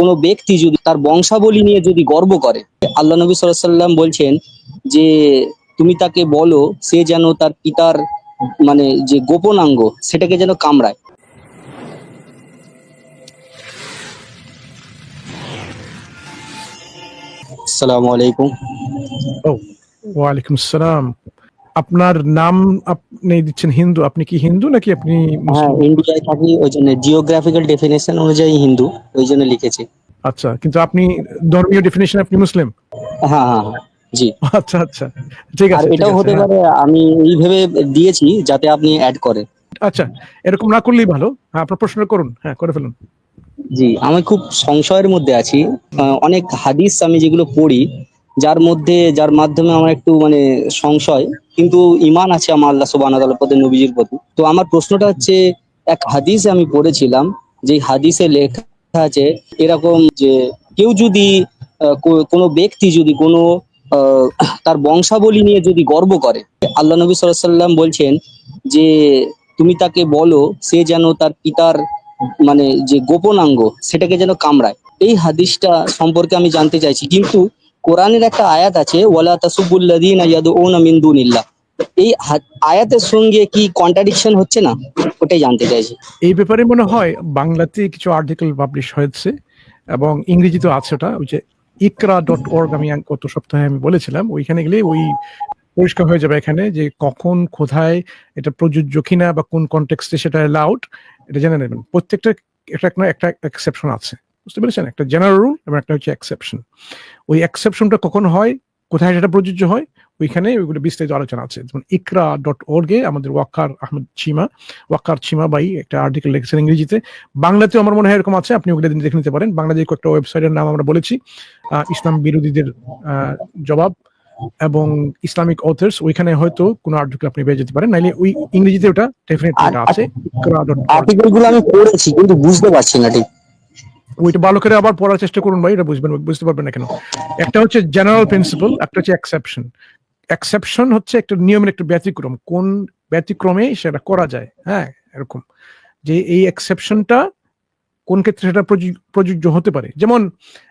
কোনো ব্যক্তি যদি তার বংশাবলী নিয়ে যদি গর্ব করে, আল্লাহ নবী সাল্লাম বলছেন যে তুমি তাকে বলো সে যেন তার পিতার মানে যে গোপনাঙ্গ সেটাকে যেন কামড়ায়। আসসালামু আলাইকুম। ওয়ালাইকুম আসসালাম। আপনার নাম আপনি দিচ্ছেন হিন্দু আপনি কি হিন্দু নাকি আপনি হ্যাঁ মুসলিম? ইন্ডিয়ায় থাকি ওই জন্য জিওগ্রাফিক্যাল ডেফিনেশন অনুযায়ী হিন্দু ওই জন্য লিখেছি। আচ্ছা কিন্তু আপনি ধর্মীয় ডেফিনেশন আপনি মুসলিম? হ্যাঁ হ্যাঁ হ্যাঁ জি। আচ্ছা আচ্ছা ঠিক আছে এটাও হতে হ্যাঁ। পারে আমি এই ভেবে দিয়েছি যাতে আপনি অ্যাড করেন আচ্ছা এরকম না করলেই ভালো। হ্যাঁ আপনার প্রশ্ন করুন। হ্যাঁ করে ফেলুন। জি আমি খুব সংশয়ের মধ্যে আছি। অনেক হাদিস আমি যেগুলো পড়ি যার মধ্যে, যার মাধ্যমে আমার একটু মানে সংশয়, কিন্তু ইমান আছে আমার আল্লাহ তাআলার প্রতি নবীজির প্রতি তো আমার প্রশ্নটা হচ্ছে, এক হাদিস আমি পড়েছিলাম, যে হাদিসে লেখা আছে, এরকম যে কেউ যদি কোনো ব্যক্তি যদি কোনো তার বংশাবলী নিয়ে যদি গর্ব করে, আল্লাহ নবী সাল্লাম বলছেন যে, তুমি তাকে বলো, সে যেন তার পিতার মানে যে গোপনাঙ্গ, সেটাকে যেন কামড়ায়। এই হাদিসটা সম্পর্কে আমি জানতে চাইছি, কিন্তু কোরআনের একটা আয়াত আছে, ওয়ালা তাসুবুল্লাযীনা ইয়াদউনা মিন দুনিল্লাহ। এই আয়াতের সঙ্গে কি কন্ট্রাডিকশন হচ্ছে না? ওটাই জানতে চাইছি। এই ব্যাপারে মনে হয় বাংলাতে কিছু আর্টিকেল পাবলিশ হয়েছে, এবং ইংরেজিতেও আছে ওটা, ওই যে ইকরা ডট অর্গ আমি গত সপ্তাহে আমি বলেছিলাম, ওইখানে গেলে ওই পরিষ্কার হয়ে যাবে এখানে যে কখন, কোথায়, এটা প্রযোজ্য কিনা বা কোন কনটেক্সটে সেটা অ্যালাউড এটা জেনে নেবেন। প্রত্যেকটা একটা একটা এক্সেপশন আছে। বুঝতে পেরেছেন? একটা জেনারেল রুল এবং একটা হচ্ছে এক্সেপশন ওই এক্সেপশনটা কখন হয়? কোথায় সেটা প্রযোজ্য হয়? ওইখানে ওইগুলো বিস্তারিত আলোচনা আছে। যেমন ইকরা ডট অর্গে আমাদের ওয়াক্কার আহমদ চিমা ওয়াক্কার চিমা বাই একটা আর্টিকেল লিখেছেন ইংরেজিতে। বাংলাতেও আমার মনে হয় এরকম আছে আপনি ওগুলো দেখে নিতে পারেন। বাংলাদেশ কয়েকটা ওয়েবসাইটের নাম আমরা বলেছি। ইসলাম বিরোধীদের জবাব এবং ইসলামিক অথার্স ওইখানে হয়তো কোনো আর্টিকেল আপনি পেয়ে যেতে পারেন। নাইলে ওই ইংরেজিতে ওটা ডেফিনেটলি আছে ইকরা.org আর্টিকেলগুলো আমি পড়েছি কিন্তু বুঝতে পারছি না ঠিক। ওইটা ভালো করে আবার পড়ার চেষ্টা করুন ভাই, এটা বুঝবেন, বুঝতে পারবেন না কেন। একটা হচ্ছে জেনারেল প্রিন্সিপাল একটা হচ্ছে এক্সেপশন এক্সেপশন হচ্ছে একটা নিয়মের একটা ব্যতিক্রম, কোন ব্যতিক্রমে সেটা করা যায় হ্যাঁ এরকম। যে এই এক্সেপশনটা কোন ক্ষেত্রে সেটা প্রযোজ- প্রযোজ্য হতে পারে। যেমন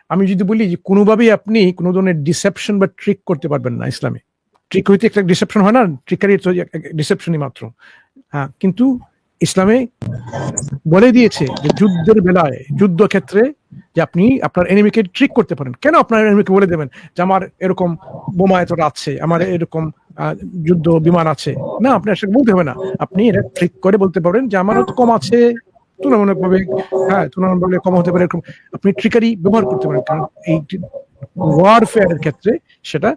আমি যদি বলি যে কোনোভাবেই আপনি কোনো ধরনের ডিসেপশন বা ট্রিক করতে পারবেন না ইসলামে। ট্রিক হইতে একটা ডিসেপশন হয় না ট্রিকারি ডিসেপশনই মাত্র। হ্যাঁ কিন্তু ইসলামে বলে দিয়েছে যে যুদ্ধের বেলায় যুদ্ধ ক্ষেত্রে যে আপনি আপনার এনিমিকে ট্রিক করতে পারেন। কেন আপনার এনিমিকে বলে দেবেন যে আমার এরকম বোমা এতটা আছে, আমার এরকম যুদ্ধ বিমান আছে? না, আপনি আসলে বলতে হবে না। আপনি এটা ট্রিক করে বলতে পারেন যে আমারও তো কম আছে, তুলনামূলকভাবে হ্যাঁ তুলনামূলকভাবে কম হতে পারে এরকম। আপনি ট্রিকারি ব্যবহার করতে পারেন, কারণ এই ওয়ারফেয়ারের ক্ষেত্রে সেটা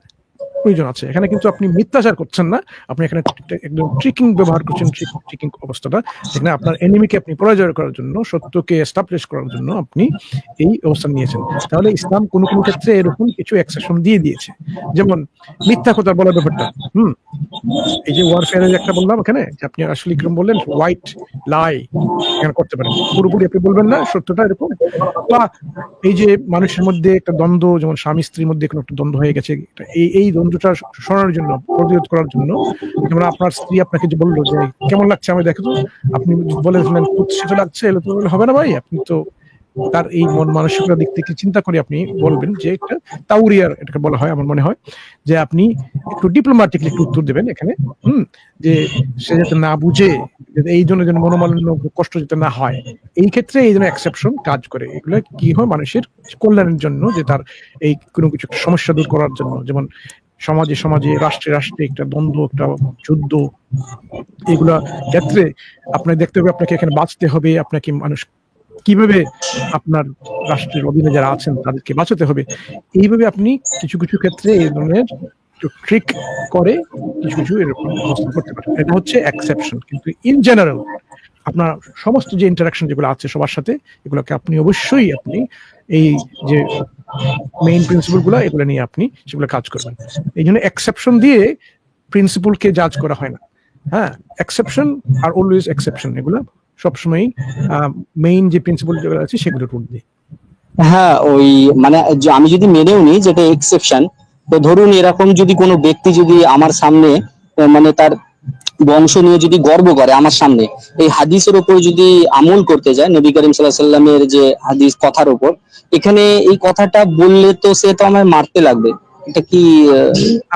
প্রয়োজন আছে। এখানে কিন্তু আপনি মিথ্যাচার করছেন না। আপনি এখানে একদম ট্রিকিং ব্যবহার করছেন ট্রিকিং অবস্থাটা। যেখানে আপনার এনিমিকে আপনি পরাজয় করার জন্য, সত্যকে এস্টাবলিশ করার জন্য আপনি এই অবস্থান নিয়েছেন। তাহলে ইসলাম কোনো কোনো ক্ষেত্রে এরকম কিছু এক্সেপশন দিয়ে দিয়েছে। যেমন মিথ্যা কথা বলার ব্যাপারটা। হুম? এই যে ওয়ারফেয়ারের একটা বললাম এখানে আপনি আসলে কীরকম বললেন হোয়াইট লাই এখানে করতে পারেন। পুরোপুরি আপনি বলবেন না, সত্যটা এরকম। বা এই যে মানুষের মধ্যে একটা দ্বন্দ্ব, যেমন স্বামী স্ত্রীর মধ্যে কোনো একটা দ্বন্দ্ব হয়ে গেছে, এই এই দ্বন্দ্বটা সরানোর জন্য, প্রতিরোধ করার জন্য। যেমন আপনার স্ত্রী আপনাকে যে বলল যে, কেমন লাগছে? আমি দেখো তো আপনি বলে ফেলেন কুৎসিত লাগছে, এলে তো হবে না ভাই। আপনি তো তার এই মন মানসিকতা দিক থেকে চিন্তা করে আপনি বলবেন যে, একটা তাউরিয়ার এটাকে বলা হয়, আমার মনে হয়, যে আপনি একটু ডিপ্লোম্যাটিকলি একটু উত্তর দেবেন এখানে, হুম? যে সে যাতে না বুঝে এই জন্য যেন মনোমালিন্য, কষ্ট যাতে না হয়। এই ক্ষেত্রে এই জন্য এক্সেপশন কাজ করে। এগুলো কি হয় মানুষের কল্যাণের জন্য, যে তার এই কোনো কিছু সমস্যা দূর করার জন্য। যেমন সমাজে সমাজে, রাষ্ট্রে রাষ্ট্রে একটা দ্বন্দ্ব, একটা যুদ্ধ, এগুলা ক্ষেত্রে আপনাকে দেখতে হবে, আপনাকে এখানে বাঁচতে হবে, আপনাকে মানুষ কীভাবে আপনার রাষ্ট্রের অধীনে যারা আছেন তাদেরকে বাঁচাতে হবে। এইভাবে আপনি কিছু কিছু ক্ষেত্রে এই ধরনের ট্রিক করে কিছু কিছু এরকম করতে পারেন। এটা হচ্ছে এক্সেপশন কিন্তু ইন জেনারেল আপনার সমস্ত যে ইন্টারাকশন যেগুলো আছে সবার সাথে, এগুলোকে আপনি অবশ্যই আপনি এই যে মেইন প্রিন্সিপালগুলো এগুলো নিয়ে আপনি সেগুলো কাজ করবেন। এই জন্য এক্সেপশন দিয়ে প্রিন্সিপালকে জাজ করা হয় না। হ্যাঁ এক্সেপশন আর অলওয়েজ এক্সেপশন এগুলো সবসময় মেইন যে প্রিন্সিপাল যেগুলো আছে সেগুলো উপর দিয়ে। হ্যাঁ ওই মানে আমি যদি মেনেও নিই যেটা এক্সেপশন তো ধরুন এরকম যদি কোনো ব্যক্তি যদি আমার সামনে মানে তার বংশ নিয়ে যদি গর্ব করে আমার সামনে, এই হাদিসের উপর যদি আমল করতে যায়, নবী করিম সাল্লাহ সাল্লামের যে হাদিস কথার উপর, এখানে এই কথাটা বললে তো সে তো আমায় মারতে লাগবে। এটা কি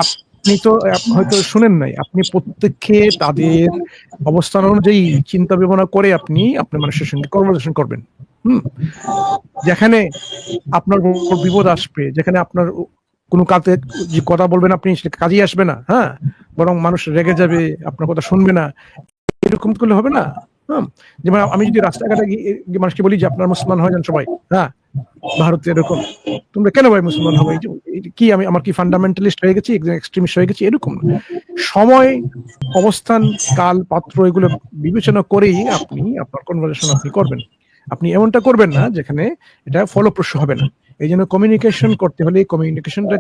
আপনি তো হয়তো শুনেন নাই, আপনি প্রত্যেককে তাদের অবস্থান অনুযায়ী চিন্তা ভাবনা করে আপনি আপনার মানুষের সঙ্গে কনভারসেশন করবেন। হুম? যেখানে আপনার বিপদ আসবে, যেখানে আপনার কোনো কাজে যে কথা বলবেন আপনি সেটা কাজেই আসবে না হ্যাঁ? বরং মানুষ রেগে যাবে, আপনার কথা শুনবে না। এরকম করলে হবে না হ্যাঁ যেমন আমি যদি রাস্তাঘাটে গিয়ে মানুষকে বলি যে, আপনার মুসলমান হয়ে সবাই হ্যাঁ? ভারতে এরকম। তোমরা কেন ভাই মুসলমান হবে? কি আমি, আমার কি ফান্ডামেন্টালিস্ট হয়ে গেছি, একজন এক্সট্রিমিস্ট হয়ে গেছি? এরকম সময়, অবস্থান, কাল, পাত্র, এগুলো বিবেচনা করেই আপনি, আপনার কনভারসেশন আপনি করবেন। আপনি এমনটা করবেন না, যেখানে এটা ফলপ্রসূ হবে না। এই জন্য কমিউনিকেশন করতে হলে কমিউনিকেশনটা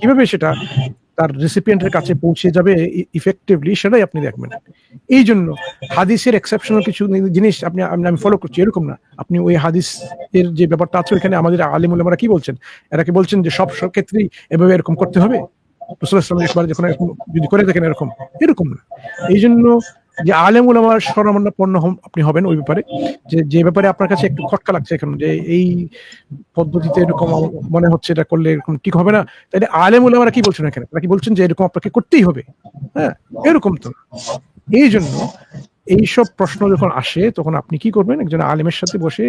কীভাবে সেটা তার রেসিপিয়েন্টের কাছে পৌঁছে যাবে ইফেক্টিভলি সেটাই আপনি দেখবেন। এই জন্য হাদিসের এক্সেপশনাল কিছু জিনিস আপনি, আমি- ফলো করছি, এরকম না। আপনি ওই হাদিসের যে ব্যাপারটা আছে এখানে আমাদের আলিমুল আমরা কি বলছেন? এরা কি বলছেন যে সব সব ক্ষেত্রেই এভাবে এরকম করতে হবে? যখন যদি করে দেখেন এরকম। এরকম না। এই জন্য যে আলেমুল আমার স্বরামান্যপন্ন আপনি হবেন ওই ব্যাপারে। যে যে ব্যাপারে আপনার কাছে একটু খটকা লাগছে এখন, যে এই পদ্ধতিতে এরকম মনে হচ্ছে এটা করলে এরকম ঠিক হবে না, তাহলে আলেমুল আমরা কি বলছেন এখানে? তারা কি বলছেন যে এরকম আপনাকে করতেই হবে? হ্যাঁ এরকম তো। এই জন্য এইসব প্রশ্ন যখন আসে তখন আপনি কি করবেন? একজন আলেমের সাথে বসে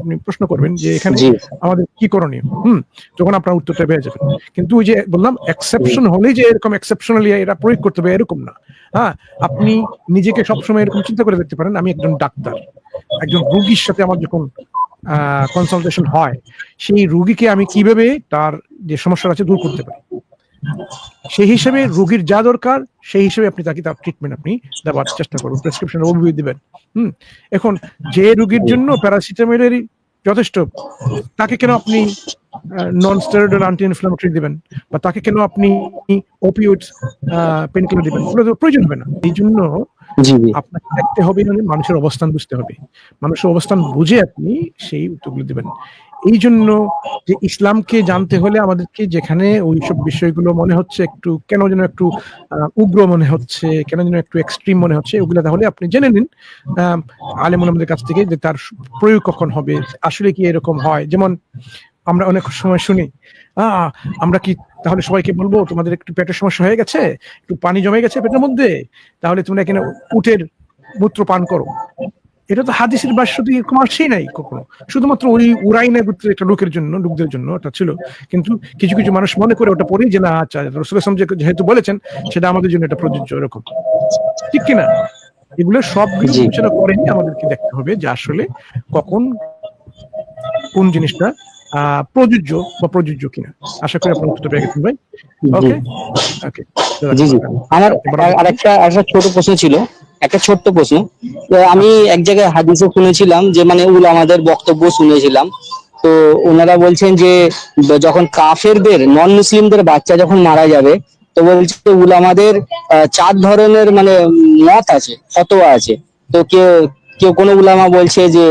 আপনি প্রশ্ন করবেন যে এখানে আমাদের কি করণীয়? হুম তখন আপনার উত্তরটা পেয়ে যাবেন কিন্তু ওই যে বললাম এক্সেপশন হলেই যে এরকম এক্সেপশনালি এটা প্রয়োগ করতে হবে এরকম না। হ্যাঁ আপনি নিজেকে সবসময় এরকম চিন্তা করে দেখতে পারেন। আমি একজন ডাক্তার। একজন রুগীর সাথে আমার যখন কনসালটেশন হয় সেই রুগীকে আমি কীভাবে তার যে সমস্যা আছে দূর করতে পারি? সেই হিসেবে রোগীর যা দরকার সেই হিসেবে আপনি তাকে তার ট্রিটমেন্ট আপনি দেওয়ার চেষ্টা করবেন প্রেসক্রিপশন ওভাবে দিবেন। হুম এখন যে রোগীর জন্য প্যারাসিটামলেরই যথেষ্ট তাকে কেন আপনি নন স্টেরয়েড অ্যান্টি ইনফ্লামেটরি দিবেন? বা তাকে কেন আপনি ওপিওইড পেনকিলার দিবেন? ওগুলো তো প্রয়োজন হবে না। এই জন্য আপনাকে দেখতে হবে মানে মানুষের অবস্থান বুঝতে হবে। মানুষের অবস্থান বুঝে আপনি সেই উত্তরগুলো দিবেন। এই জন্য যে ইসলামকে জানতে হলে আমাদেরকে যেখানে ওইসব বিষয়গুলো মনে হচ্ছে একটু, কেন যেন একটু উগ্র মনে হচ্ছে, কেন যেন একটু এক্সট্রিম মনে হচ্ছে ওগুলো তাহলে আপনি জেনে নিন। আলেম আমাদের কাছ থেকে যে তার প্রয়োগ কখন হবে, আসলে কি এরকম হয়? যেমন আমরা অনেক সময় শুনি আহ আমরা কি তাহলে সবাইকে বলব, তোমাদের একটু পেটের সমস্যা হয়ে গেছে, একটু পানি জমে গেছে পেটের মধ্যে, তাহলে তোমরা এখানে উটের মূত্র পান করো। এটা তো হাদিসের ভাষ্য দিয়ে এরকম আসেই নাই কখনো। শুধুমাত্র ওই উরাইনা গোত্রের একটা লোকের জন্য লোকদের জন্য ওটা ছিল। কিন্তু কিছু কিছু মানুষ মনে করে ওটা পরেই যে না আচ্ছা রসুল ইসলাম যে- যেহেতু বলেছেন সেটা আমাদের জন্য এটা প্রযোজ্য এরকম। ঠিক কিনা? এগুলো সবগুলো বিবেচনা করেই আমাদেরকে দেখতে হবে যে আসলে কখন কোন জিনিসটা আহ প্রযোজ্য বা প্রযোজ্য কিনা। আশা করি আপনার উত্তর পেয়ে গেছেন ভাই। ওকে ওকে জি জি। আমার আর- আরেকটা একটা ছোট প্রশ্ন ছিল। একটা ছোট্ট প্রশ্ন। আমি এক জায়গায় হাদিসে শুনেছিলাম যে মানে উল আমাদের বক্তব্য শুনেছিলাম। তো ওনারা বলছেন যে, যখন কাফেরদের নন মুসলিমদের বাচ্চা যখন মারা যাবে, তো বলছে উলামাদের চার ধরনের মানে মত আছে, ফতোয়া আছে। তো কেউ কেউ কোনো উলামা বলছে যে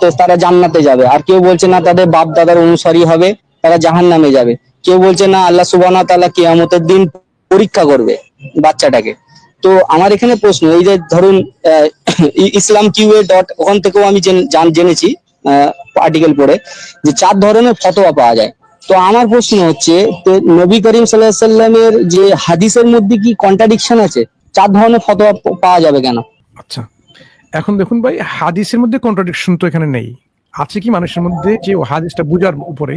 তো তারা জান্নাতে যাবে। আর কেউ বলছে না, তাদের বাপ দাদার অনুসারী হবে, তারা জাহান্নামে যাবে। কেউ বলছে না, আল্লাহ সুবহানাহু ওয়া তাআলা কিয়ামতের দিন পরীক্ষা করবে বাচ্চাটাকে। তো আমার এখানে প্রশ্ন, এই যে ধরুন ইসলাম কিউএ ডট ওখান থেকেও আমি জেন- জান- জেনেছি আর্টিকেল পড়ে, যে চার ধরনের ফতোয়া পাওয়া যায়। তো আমার প্রশ্ন হচ্ছে নবী করিম সাল্লামের যে হাদিসের মধ্যে কি কন্ট্রাডিকশন আছে? চার ধরনের ফতোয়া পাওয়া যাবে কেন? আচ্ছা এখন দেখুন ভাই, হাদিসের মধ্যে কন্ট্রাডিকশন তো এখানে নেই। আছে কি মানুষের মধ্যে যে হাদিসটা বোঝার উপরে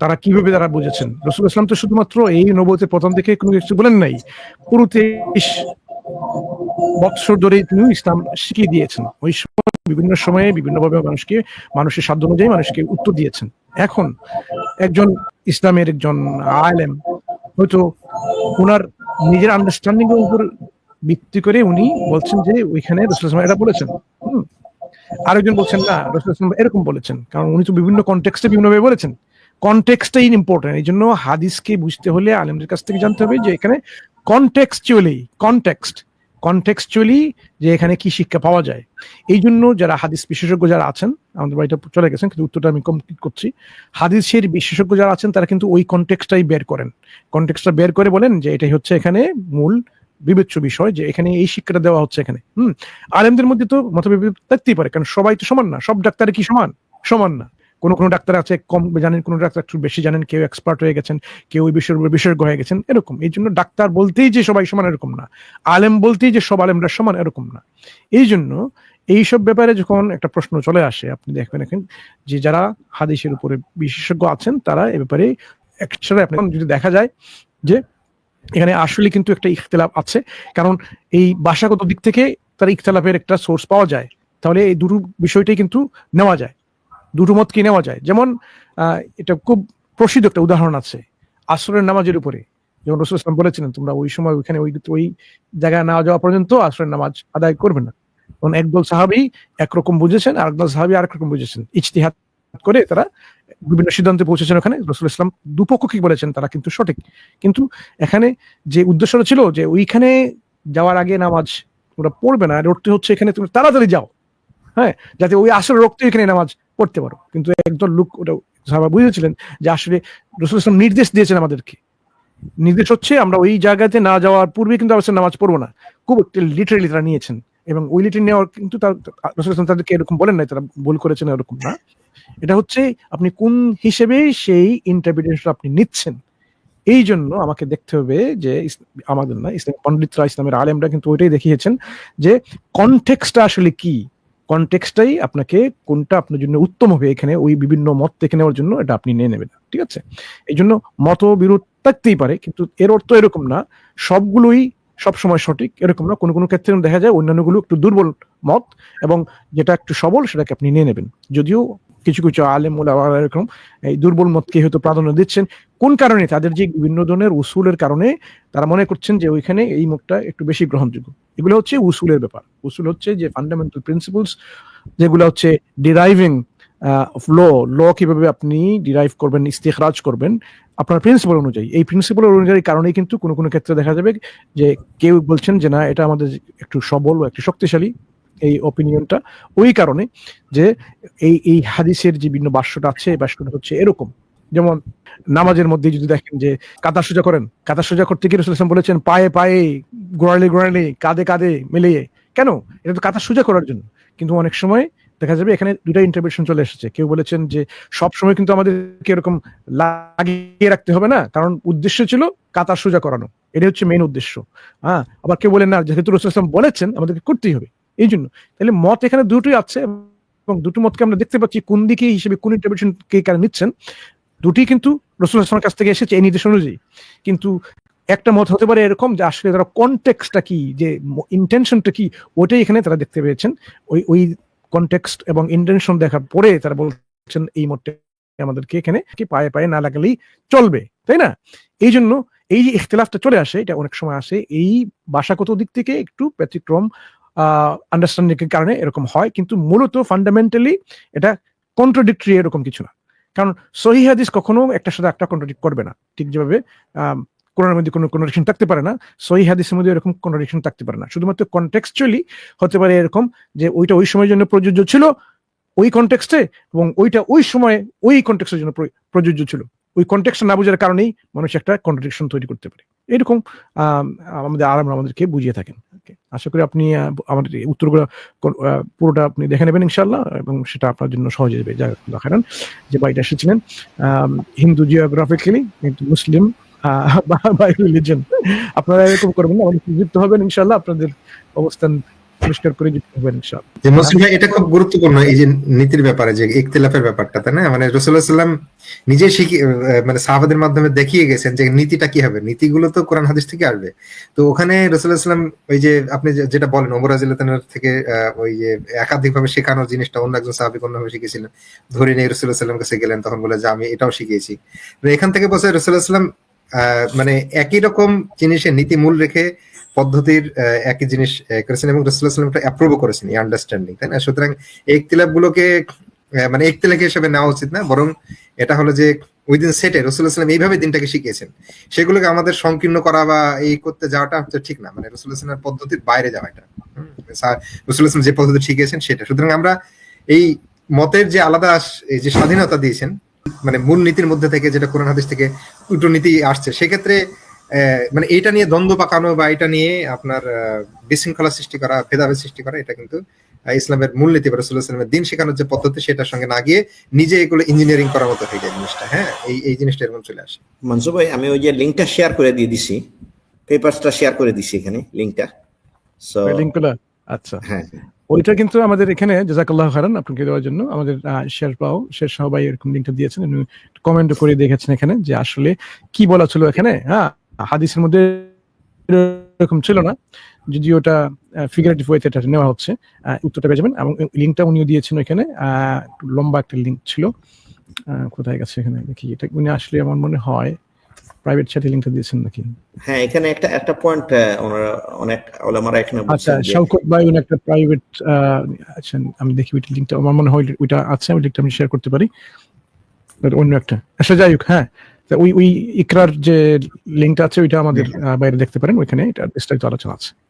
তারা কীভাবে তারা বুঝেছেন? রসুল ইসলাম তো শুধুমাত্র এই নবতের প্রথম থেকে কোনো কিছু বলেন নাই। পুরো তেইশ বৎসর ধরে তিনি ইসলাম শিখিয়ে দিয়েছেন। ওই সময় বিভিন্ন সময়ে বিভিন্ন ভাবে মানুষকে, মানুষের সাধ্য অনুযায়ী মানুষকে উত্তর দিয়েছেন। এখন একজন ইসলামের একজন আলেম হয়তো ওনার নিজের আন্ডারস্ট্যান্ডিং এর উপর ভিত্তি করে উনি বলছেন যে ওইখানে রসুল এটা বলেছেন। হুম। আরেকজন বলছেন, না, রসুল এরকম বলেছেন। কারণ উনি তো বিভিন্ন কনটেক্সটে বিভিন্নভাবে বলেছেন। কনটেক্সটাই ইম্পর্টেন্ট এই জন্য হাদিসকে বুঝতে হলে আলেমদের কাছ থেকে জানতে হবে যে এখানে কনটেক্সচুয়ালি কনটেক্সট কনটেক্সচুয়ালি যে এখানে কি শিক্ষা পাওয়া যায়। এই জন্য যারা হাদিস বিশেষজ্ঞ যারা আছেন, আমাদের বাড়িটা চলে গেছেন, কিন্তু উত্তরটা আমি কমপ্লিট করছি। হাদিসের বিশেষজ্ঞ যারা আছেন, তারা কিন্তু ওই কনটেক্সটাই বের করেন। কনটেক্সটা বের করে বলেন যে এটাই হচ্ছে এখানে মূল বিবেচ্য বিষয়, যে এখানে এই শিক্ষাটা দেওয়া হচ্ছে এখানে। হুম, আলেমদের মধ্যে তো মতবিভেদ থাকতেই পারে, কারণ সবাই তো সমান না, সব ডাক্তার কি সমান? সমান না। কোনো কোনো ডাক্তার আছে, কম জানেন, কোনো ডাক্তার একটু বেশি জানেন, কেউ এক্সপার্ট হয়ে গেছেন, কেউ ওই বিষয়ের উপর বিশেষজ্ঞ হয়ে গেছেন, এরকম। এই জন্য ডাক্তার বলতেই যে সবাই সমান এরকম না। আলেম বলতেই যে সব আলেমরা সমান এরকম না। এই জন্য এইসব ব্যাপারে যখন একটা প্রশ্ন চলে আসে, আপনি দেখবেন এখন যে যারা হাদিসের উপরে বিশেষজ্ঞ আছেন, তারা এ ব্যাপারে একসাথে যদি দেখা যায় যে এখানে আসলে কিন্তু একটা ইখতলাফ আছে, কারণ এই ভাষাগত দিক থেকে তার ইখতলাফের একটা সোর্স পাওয়া যায়, তাহলে এই দুটো বিষয়টাই কিন্তু নেওয়া যায়। দুটো মত কি নেওয়া যায়। যেমন এটা খুব প্রসিদ্ধ একটা উদাহরণ আছে, আসরের নামাজের উপরে। যেমন রসুল ইসলাম বলেছিলেন, তোমরা ওই সময় ওইখানে ওই ওই জায়গায় না যাওয়া পর্যন্ত আসরের নামাজ আদায় করবে না। তখন একদল সাহাবি একরকম বুঝেছেন আর একদল সাহাবি আরেক রকম বুঝেছেন। ইজতিহাদ করে তারা বিভিন্ন সিদ্ধান্তে পৌঁছেছেন ওখানে। রসুল ইসলাম দুপক্ষ কি বলেছেন, তারা কিন্তু সঠিক। কিন্তু এখানে যে উদ্দেশ্যটা ছিল যে ওইখানে যাওয়ার আগে নামাজ তোমরা পড়বে না রোডটি হচ্ছে এখানে তুমি তাড়াতাড়ি যাও। হ্যাঁ যাতে ওই আসল রক্ত এখানে নামাজ পড়তে পারো। কিন্তু একদল লোক ওটা সাহাবা বুঝেছিলেন যে আসলে রসুল ইসলাম নির্দেশ দিয়েছেন আমাদেরকে। নির্দেশ হচ্ছে আমরা ওই জায়গাতে না যাওয়ার পূর্বে কিন্তু অবশ্যই নামাজ পড়ব না। খুব লিটারেলি তারা নিয়েছেন। এবং ওই লিটার নেওয়ার কিন্তু তার, রসুল ইসলাম তাদেরকে এরকম বলেন নাই, তারা ভুল করেছেন এরকম না। এটা হচ্ছে আপনি কোন হিসেবে সেই ইন্টারপ্রিটেশন আপনি নিচ্ছেন? এই জন্য আমাকে দেখতে হবে যে আমাদের না, ইসলাম পণ্ডিতরা, ইসলামের আলেমরা কিন্তু ওইটাই দেখিয়েছেন যে কনটেক্সটা আসলে কি? কনটেক্সটাই আপনাকে কোনটা আপনার জন্য উত্তম হবে এখানে, ওই বিভিন্ন মত থেকে নেওয়ার জন্য এটা আপনি নিয়ে নেবেন, ঠিক আছে? এই জন্য মতবিরোধ থাকতেই পারে, কিন্তু এর অর্থ এরকম না। সবগুলোই সবসময় সঠিক, এরকম না। কোনো কোনো ক্ষেত্রে দেখা যায় অন্যান্যগুলো একটু দুর্বল মত এবং যেটা একটু সবল সেটাকে আপনি নিয়ে নেবেন। যদিও কিছু কিছু আলেম ওলামা এরকম এই দুর্বল মতকে হয়তো প্রাধান্য দিচ্ছেন। কোন কারণে? তাদের যে বিভিন্ন ধরনের উসুলের কারণে তারা মনে করছেন যে ওইখানে এই মুখটা একটু বেশি গ্রহণযোগ্য। এগুলো হচ্ছে উসুলের ব্যাপার। উসুল হচ্ছে যে ফান্ডামেন্টাল প্রিন্সিপলস যেগুলো হচ্ছে ডিরাইভিং ল ল কীভাবে আপনি ডিরাইভ করবেন, ইস্তেখরাজ করবেন, আপনার প্রিন্সিপাল অনুযায়ী। এই প্রিন্সিপাল অনুযায়ী কারণেই কিন্তু কোনো কোনো ক্ষেত্রে দেখা যাবে যে কেউ বলছেন যে না, এটা আমাদের একটু সবল ও একটু শক্তিশালী। এই অপিনিয়নটা ওই কারণে যে এই এই হাদিসের যে বিভিন্ন বাক্যটা আছে, এই বাক্যটা হচ্ছে এরকম। যেমন নামাজের মধ্যে যদি দেখেন যে কাতা সোজা করেন কাতা সোজা করতে কি রসুল বলেছেন, পায়ে পায়ে, গোড়ালি গোড়ালি, কাঁধে কাঁধে, মিলিয়ে। কেন? এটা তো কাতা সোজা করার জন্য। কিন্তু অনেক সময় দেখা যাবে এখানে দুটা ইন্টারপ্রিটেশন চলে এসেছে। কেউ বলেছেন যে সব সময় কিন্তু আমাদেরকে এরকম লাগিয়ে রাখতে হবে না, কারণ উদ্দেশ্য ছিল কাতার সোজা করানো। এটা হচ্ছে মেইন উদ্দেশ্য। হ্যাঁ আবার কেউ বলেন না, যেহেতু রসুল বলেছেন, আমাদেরকে করতেই হবে। এই জন্য তাহলে মত এখানে দুটোই আছে এবং দুটো মতকে আমরা দেখতে পাচ্ছি কোন দিকে হিসেবে কোন ইন্টারপ্রিটেশন কে কারা নিচ্ছেন। দুটি কিন্তু রসুল ইসলামের কাছ থেকে এসেছে এই নির্দেশ অনুযায়ী। কিন্তু একটা মত হতে পারে এরকম যে আসলে তারা কনটেক্সটটা কি, যে ইন্টেনশনটা কি, ওটাই এখানে তারা দেখতে পেয়েছেন। ওই ওই কনটেক্সট এবং ইন্টেনশন দেখার পরে তারা বলছেন এই মতটা আমাদেরকে এখানে কি পায়ে পায়ে না লাগালেই চলবে, তাই না? এই জন্য এই যে ইখতলাফটা চলে আসে, এটা অনেক সময় আসে, এই ভাষাগত দিক থেকে একটু ব্যতিক্রম আন্ডারস্ট্যান্ডিং এর কারণে এরকম হয়। কিন্তু মূলত ফান্ডামেন্টালি এটা কন্ট্রাডিক্টরি এরকম কিছু না। কারণ সহি হাদিস কখনো একটার সাথে একটা কন্ট্রাডিক্ট করবে না। ঠিক যেভাবে কোরআনের মধ্যে কোনো কন্ট্রাডিকশন থাকতে পারে না সহি হাদিসের মধ্যে এরকম কন্ট্রাডিকশন থাকতে পারে না। শুধুমাত্র কনটেক্সচুয়ালি হতে পারে এরকম যে ওইটা ওই সময়ের জন্য প্রযোজ্য ছিল ওই কনটেক্সটে এবং ওইটা ওই সময় ওই কনটেক্সটের জন্য প্রযোজ্য ছিল। ওই কনটেক্সট না বোঝার কারণেই মানুষ একটা কন্ট্রাডিকশন তৈরি করতে পারে। এরকম আম, আমাদের আরাম আমাদেরকে বুঝিয়ে থাকেন। Okay, আশা করি আপনি আমার উত্তরগুলো পুরোটা আপনি দেখে নেবেন ইনশাল্লাহ এবং সেটা আপনার জন্য সহজ হবে যা দেখান যে বাড়িটা এসেছিলেন হিন্দু জিওগ্রাফিক্যালি কিন্তু মুসলিম বাই রিলিজন আপনারা এরকম করবেন না যুক্ত হবেন ইনশাল্লাহ আপনাদের অবস্থান পরিষ্কার করে হবেন ইনশাল্লাহ যে মুসলিম ভাই, এটা খুব গুরুত্বপূর্ণ, এই যে নীতির ব্যাপারে, যে ইখতিলাফের ব্যাপারটা, তাই না? মানে রসুল্লাহ সাল্লাম নিজে শিখে মানে সাহাবাদের মাধ্যমে দেখিয়ে গেছেন যে নীতিটা কি হবে। নীতিগুলো তো কোরআন হাদিস থেকে আসবে। তো ওখানে রসুল্লাহ সাল্লাম ওই যে আপনি যেটা বলেন, ওমর রাজিল্লাহ থেকে ওই যে একাধিকভাবে শেখানোর জিনিসটা, অন্য একজন সাহাবিক অন্যভাবে শিখেছিলেন ধরে নিয়ে রসুল্লাহ সাল্লাম কাছে গেলেন, তখন বলে যে, আমি এটাও শিখিয়েছি। তো এখান থেকে বসে রসুল্লাহ সাল্লাম মানে একই রকম জিনিসের নীতি মূল রেখে পদ্ধতির একই জিনিস করেছেন এবং রসুল্লাহ সাল্লাম এটা অ্যাপ্রুভ করেছেন এই আন্ডারস্ট্যান্ডিং তাই না? সুতরাং এই গুলোকে মানে ইখতিলাফ হিসেবে নেওয়া উচিত না বরং এটা হলো যে উইদিন সেটে রসুল্লাহ এইভাবে দিনটাকে শিখিয়েছেন। সেগুলোকে আমাদের সংকীর্ণ করা বা এই করতে যাওয়াটা হচ্ছে ঠিক না মানে রসুল্লাহ পদ্ধতির বাইরে যাওয়া এটা। হুম, সা- রসুল্লাহ যে পদ্ধতি শিখিয়েছেন সেটা। সুতরাং আমরা এই মতের যে আলাদা এই যে স্বাধীনতা দিয়েছেন মানে মূল নীতির মধ্যে থেকে যেটা কোরআন হাদিস থেকে দুটো নীতি আসছে সেক্ষেত্রে মানে এটা নিয়ে দ্বন্দ্ব পাকানো বা এটা নিয়ে আপনার আহ, বিশৃঙ্খলা সৃষ্টি করা ভেদাভেদ সৃষ্টি করা এটা কিন্তু ইসলামের মূলনীতি বা রসুল্লাহ ইসলামের দিন শেখানোর যে পদ্ধতি সেটার সঙ্গে না গিয়ে নিজে এগুলো ইঞ্জিনিয়ারিং করার মতো হয়ে যায় জিনিসটা। হ্যাঁ এই এই জিনিসটা এরকম চলে আসে। মনসুর ভাই আমি ওই যে লিঙ্কটা শেয়ার করে দিয়ে দিছি পেপারসটা শেয়ার করে দিছি এখানে লিঙ্কটা। সো লিঙ্কগুলো আচ্ছা। হ্যাঁ। ওইটা কিন্তু আমাদের এখানে জাজাকাল্লাহ খারান আপনাকে দেওয়ার জন্য আমাদের শেয়ার পাও শের সবাই এরকম লিঙ্কটা দিয়েছেন কমেন্ট করে দেখেছেন এখানে যে আসলে কি বলা ছিল এখানে হ্যাঁ? হাদিসের মধ্যে এরকম ছিল না যদি ওটা ফিগারেটিভ ওয়েতে এটা নেওয়া হচ্ছে উত্তরটা পেয়ে যাবেন। এবং লিঙ্কটা উনিও দিয়েছেন এখানে লম্বা একটা লিঙ্ক ছিল। কোথায় গেছে এখানে? দেখি এটা উনি আসলে আমার মনে হয় প্রাইভেট চ্যাটে লিঙ্কটা দিয়েছেন নাকি? হ্যাঁ এখানে একটা একটা পয়েন্ট ওনারা অনেক ওলামারা এখানে আচ্ছা শওকত ভাই উনি একটা প্রাইভেট আচ্ছা আমি দেখি ওইটা লিঙ্কটা আমার মনে হয় ওইটা আছে ওই লিঙ্কটা আমি শেয়ার করতে পারি। অন্য একটা। আচ্ছা যাই হোক হ্যাঁ। ওই ওই ইকরার যে লিঙ্কটা আছে ওইটা আমাদের বাইরে দেখতে পারেন ওইখানে এটা বিস্তারিত আলোচনা আছে।